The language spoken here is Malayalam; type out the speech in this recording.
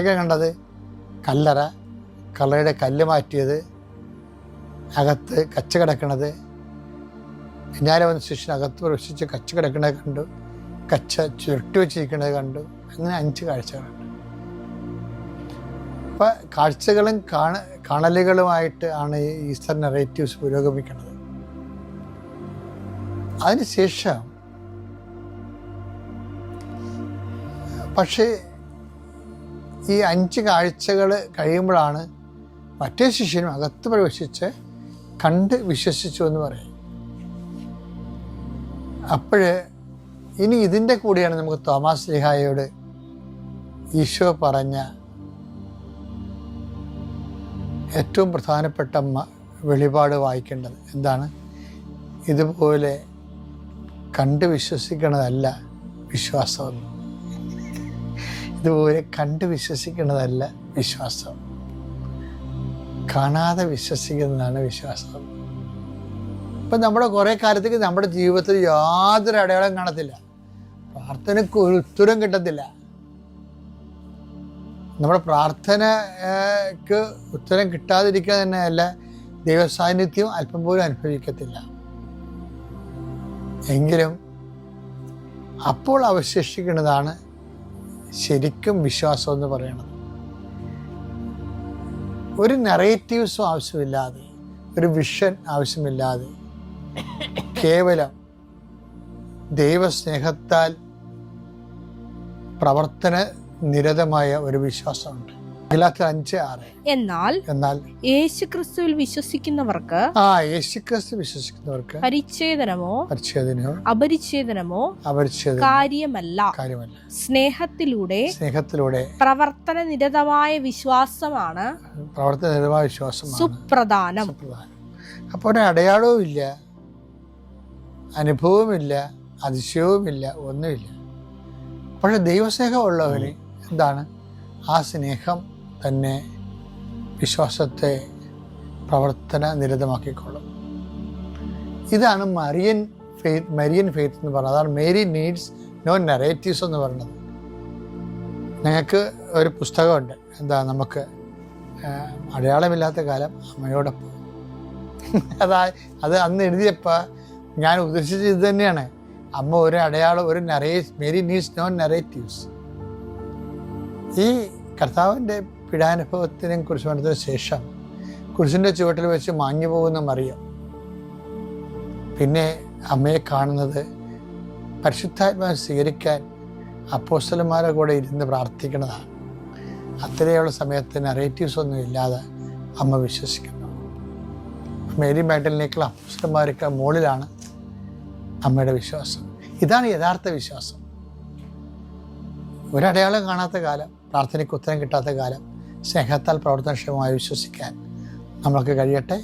ഒക്കെ കണ്ടത്? കല്ലറ. കള്ളയുടെ കല്ല് മാറ്റിയത്. അകത്ത് കച്ച കിടക്കണത്. വന്ന ശിഷ്യൻ അകത്ത് പ്രവേശിച്ച് കച്ച കിടക്കണത് കണ്ടു. കച്ച ചുരുട്ടി വെച്ചിരിക്കണത് കണ്ടു. അങ്ങനെ അഞ്ച് കാഴ്ചകളുണ്ട്. അപ്പം കാഴ്ചകളും കാണ കാണലുകളുമായിട്ട് ആണ് ഈ ഈസ്റ്റർ നെറേറ്റീവ്സ് പുരോഗമിക്കുന്നത് അതിനുശേഷം പക്ഷേ ഈ അഞ്ച് കാഴ്ചകൾ കഴിയുമ്പോഴാണ് മറ്റേ ശിഷ്യനും അകത്ത് പ്രവേശിച്ച് കണ്ട് വിശ്വസിച്ചു എന്ന് പറയും. അപ്പോഴ് ഇനി ഇതിന്റെ കൂടെയാണ് നമുക്ക് തോമാസ് ലിഹായോട് ഈശോ പറഞ്ഞ ഏറ്റവും പ്രധാനപ്പെട്ട വെളിപാട് വായിക്കേണ്ടത് എന്താണ്? ഇതുപോലെ കണ്ട് വിശ്വസിക്കണതല്ല വിശ്വാസം ഇതുപോലെ കണ്ട് വിശ്വസിക്കുന്നതല്ല വിശ്വാസം. കാണാതെ വിശ്വസിക്കുന്നതാണ് വിശ്വാസം. ഇപ്പം നമ്മുടെ കുറേ കാലത്തേക്ക് നമ്മുടെ ജീവിതത്തിൽ യാതൊരു അടയാളം കാണത്തില്ല. പ്രാർത്ഥനയ്ക്ക് ഒരു ഉത്തരം കിട്ടത്തില്ല. നമ്മുടെ പ്രാർത്ഥനയ്ക്ക് ഉത്തരം കിട്ടാതിരിക്കുക തന്നെയല്ല ദൈവസാന്നിധ്യം അല്പം പോലും അനുഭവിക്കത്തില്ല. എങ്കിലും അപ്പോൾ അവശേഷിക്കുന്നതാണ് ശരിക്കും വിശ്വാസം എന്ന് പറയണത്. ഒരു നെറേറ്റീവ്സും ആവശ്യമില്ലാതെ ഒരു വിഷൻ ആവശ്യമില്ലാതെ കേവലം ദൈവസ്നേഹത്താൽ പ്രവർത്തന നിരതമായ ഒരു വിശ്വാസമുണ്ട്. ഗലാത്തിൽ അഞ്ച് ആറ്. എന്നാൽ എന്നാൽ യേശുക്രിസ്തുവിൽ വിശ്വസിക്കുന്നവർക്ക് ആ യേശുക്രിസ്തു വിശ്വസിക്കുന്നവർക്ക് പരിച്ഛേദനമോ പരിച്ഛേദനോ അപരിച്ഛേദനമോ അപരിച്ഛേദന കാര്യമല്ല. കാര്യമല്ല. സ്നേഹത്തിലൂടെ സ്നേഹത്തിലൂടെ പ്രവർത്തന നിരതമായ വിശ്വാസമാണ് പ്രവർത്തന നിരതമായ വിശ്വാസമാണ്. സുപ്രധാനം. സുപ്രധാനം. അപ്പോൾ ഒരു അടയാളവും ഇല്ല അനുഭവമില്ല അതിശയവുമില്ല ഒന്നുമില്ല. പക്ഷെ ദൈവസ്നേഹമുള്ളവന് എന്താണ്? ആ സ്നേഹം തന്നെ വിശ്വാസത്തെ പ്രവർത്തന നിരതമാക്കിക്കൊള്ളും. ഇതാണ് മറിയൻ ഫെയ്ത്ത് മരിയൻ ഫെയ്ത്ത് എന്ന് പറയുന്നത്. അതാണ് മേരി നീഡ്സ് നോ നെറേറ്റീവ്സ് എന്ന് പറയുന്നത്. ഞങ്ങൾക്ക് ഒരു പുസ്തകമുണ്ട്. എന്താ നമുക്ക് അടയാളമില്ലാത്ത കാലം അമ്മയോടൊപ്പം. അതാ അത് അന്ന് എഴുതിയപ്പോൾ ഞാൻ ഉദ്ദേശിച്ചത് ഇത് തന്നെയാണ്. അമ്മ ഒരു അടയാളം ഒരു നറേ മേരി നീഡ്സ് നോ നെറേറ്റീവ്സ് ഈ കർത്താവിന്റെ പീഡാനുഭവത്തിനെ പറഞ്ഞതിന് ശേഷം കുരിശിന്റെ ചുവട്ടിൽ വെച്ച് മാഞ്ഞു പോകുന്ന മറിയം. പിന്നെ അമ്മയെ കാണുന്നത് പരിശുദ്ധാത്മാവ് സ്വീകരിക്കാൻ അപ്പോസ്റ്റലന്മാരെ കൂടെ ഇരുന്ന് പ്രാർത്ഥിക്കുന്നതാണ്. അത്രയുള്ള സമയത്ത് നറേറ്റീവ്സ് ഒന്നും ഇല്ലാതെ അമ്മ വിശ്വസിക്കുന്നു. മേരി മാഡലിനേക്കുള്ള അപ്പോസ്റ്റലന്മാരൊക്കെ മുകളിലാണ് അമ്മയുടെ വിശ്വാസം. ഇതാണ് യഥാർത്ഥ വിശ്വാസം. ഒരടയാളം കാണാത്ത കാലം പ്രാർത്ഥനയ്ക്ക് ഉത്തരം കിട്ടാത്ത കാലം സ്നേഹത്താൽ പ്രവർത്തനക്ഷമമായി വിശ്വസിക്കാൻ നമ്മൾക്ക് കഴിയട്ടെ.